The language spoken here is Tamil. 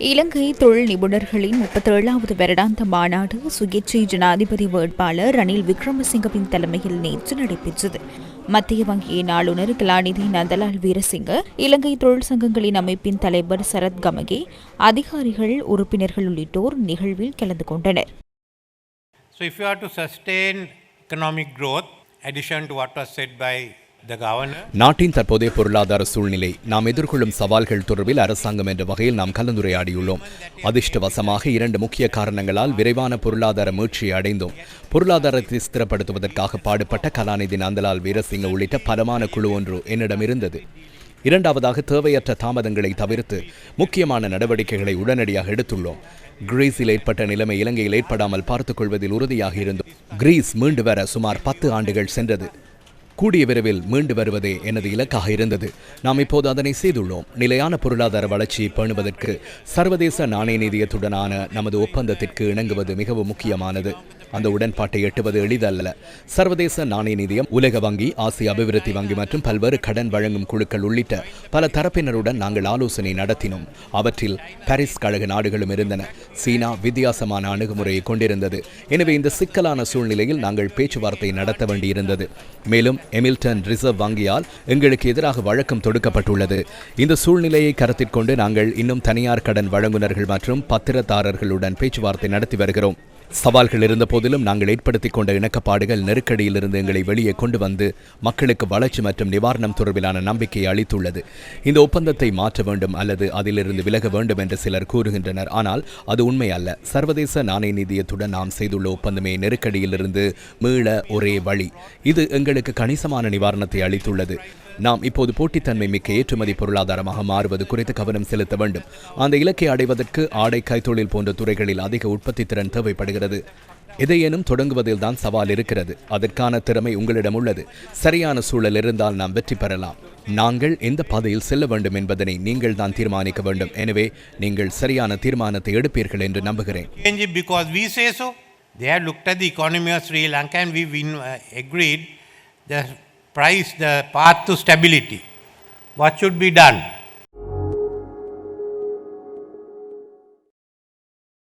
இலங்கை தொழில் நிபுணர்களின் முப்பத்தேழாவது வருடாந்த மாநாடு சுயேட்சை ஜனாதிபதி வேட்பாளர் ரணில் விக்ரமசிங்கவின் தலைமையில் நேற்று நடைபெற்றது. மத்திய வங்கியின் ஆளுநர் கலாநிதி நந்தலால் வீரசிங்க இலங்கை தொழில் சங்கங்களின் அமைப்பின் தலைவர் சரத் கமகே அதிகாரிகள் உறுப்பினர்கள் உள்ளிட்டோர் நிகழ்வில் கலந்து கொண்டனர். So, if you are to sustain economic growth, addition to what was said by நாட்டின் தற்போதைய பொருளாதார சூழ்நிலை நாம் எதிர்கொள்ளும் சவால்கள் தொடர்பில் அரசாங்கம் என்ற வகையில் நாம் கலந்துரையாடியுள்ளோம். அதிர்ஷ்டவசமாக இரண்டு முக்கிய காரணங்களால் விரைவான பொருளாதார மீழ்ச்சியை அடைந்தோம். பொருளாதாரத்தை ஸ்திரப்படுத்துவதற்காக பாடுபட்ட கலாநிதி நந்தலால் வீரசிங்க உள்ளிட்ட பலமான குழு ஒன்று என்னிடம் இருந்தது. இரண்டாவதாக தேவையற்ற தாமதங்களை தவிர்த்து முக்கியமான நடவடிக்கைகளை உடனடியாக எடுத்துள்ளோம். கிரீஸில் ஏற்பட்ட நிலைமை இலங்கையில் ஏற்படாமல் பார்த்துக் கொள்வதில் உறுதியாக இருந்தோம். கிரீஸ் மீண்டு வர சுமார் பத்து ஆண்டுகள் சென்றது. கூடிய விரைவில் மீண்டு வருவதே எனது இலக்காக இருந்தது. நாம் இப்போது அதனை செய்துள்ளோம். நிலையான பொருளாதார வளர்ச்சியை பேணுவதற்கு சர்வதேச நாணய நிதியத்துடனான நமது ஒப்பந்தத்திற்கு இணங்குவது மிகவும் முக்கியமானது. அந்த உடன்பாட்டை எட்டுவது எளிதல்ல சர்வதேச நாணய நிதியம் உலக வங்கி ஆசிய அபிவிருத்தி வங்கி மற்றும் பல்வேறு கடன் வழங்கும் குழுக்கள் உள்ளிட்ட பல தரப்பினருடன் நாங்கள் ஆலோசனை நடத்தினோம். அவற்றில் பாரிஸ் கழக நாடுகளும் இருந்தன. சீனா வித்தியாசமான அணுகுமுறையை கொண்டிருந்தது. எனவே இந்த சிக்கலான சூழ்நிலையில் நாங்கள் பேச்சுவார்த்தை நடத்த வேண்டியிருந்தது. மேலும் எமில்டன் ரிசர்வ் வங்கியால் எங்களுக்கு எதிராக வழக்கம் தொடுக்கப்பட்டுள்ளது. இந்த சூழ்நிலையை கருத்தில் கொண்டு நாங்கள் இன்னும் தனியார் கடன் வழங்குனர்கள் மற்றும் பத்திரதாரர்களுடன் பேச்சுவார்த்தை நடத்தி வருகிறோம். சவால்கள் இருந்த போதிலும் நாங்கள் ஏற்படுத்திக் கொண்ட இணக்கப்பாடுகள் நெருக்கடியிலிருந்து எங்களை வெளியே கொண்டு வந்து மக்களுக்கு வளர்ச்சி மற்றும் நிவாரணம் தொடர்பிலான நம்பிக்கையை அளித்துள்ளது. இந்த ஒப்பந்தத்தை மாற்ற வேண்டும் அல்லது அதிலிருந்து விலக வேண்டும் என்று சிலர் கூறுகின்றனர். ஆனால் அது உண்மை அல்ல. சர்வதேச நாணய நிதியத்துடன் நாம் செய்துள்ள ஒப்பந்தமே நெருக்கடியிலிருந்து மீள ஒரே வழி. இது எங்களுக்கு கணிசமான நிவாரணத்தை அளித்துள்ளது. நாம் இப்போது போட்டித்தன்மை மிக்க ஏற்றுமதி பொருளாதாரமாக மாறுவது குறித்து கவனம் செலுத்த வேண்டும். அந்த இலக்கை அடைவதற்கு ஆடை கைத்தொழில் போன்ற துறைகளில் அதிக உற்பத்தி திறன் தேவைப்படுகிறது. எதையேனும் தொடங்குவதில் தான் சவால் இருக்கிறது. அதற்கான திறமை உங்களிடம் உள்ளது. சரியான சூழல் இருந்தால் நாம் வெற்றி பெறலாம். நாங்கள் எந்த பாதையில் செல்ல வேண்டும் என்பதனை நீங்கள் தான் தீர்மானிக்க வேண்டும். எனவே நீங்கள் சரியான தீர்மானத்தை எடுப்பீர்கள் என்று நம்புகிறேன். Change it because we say so. They have looked at the economy of Sri Lanka and uh, agreed. Price, the path to stability. What should be done?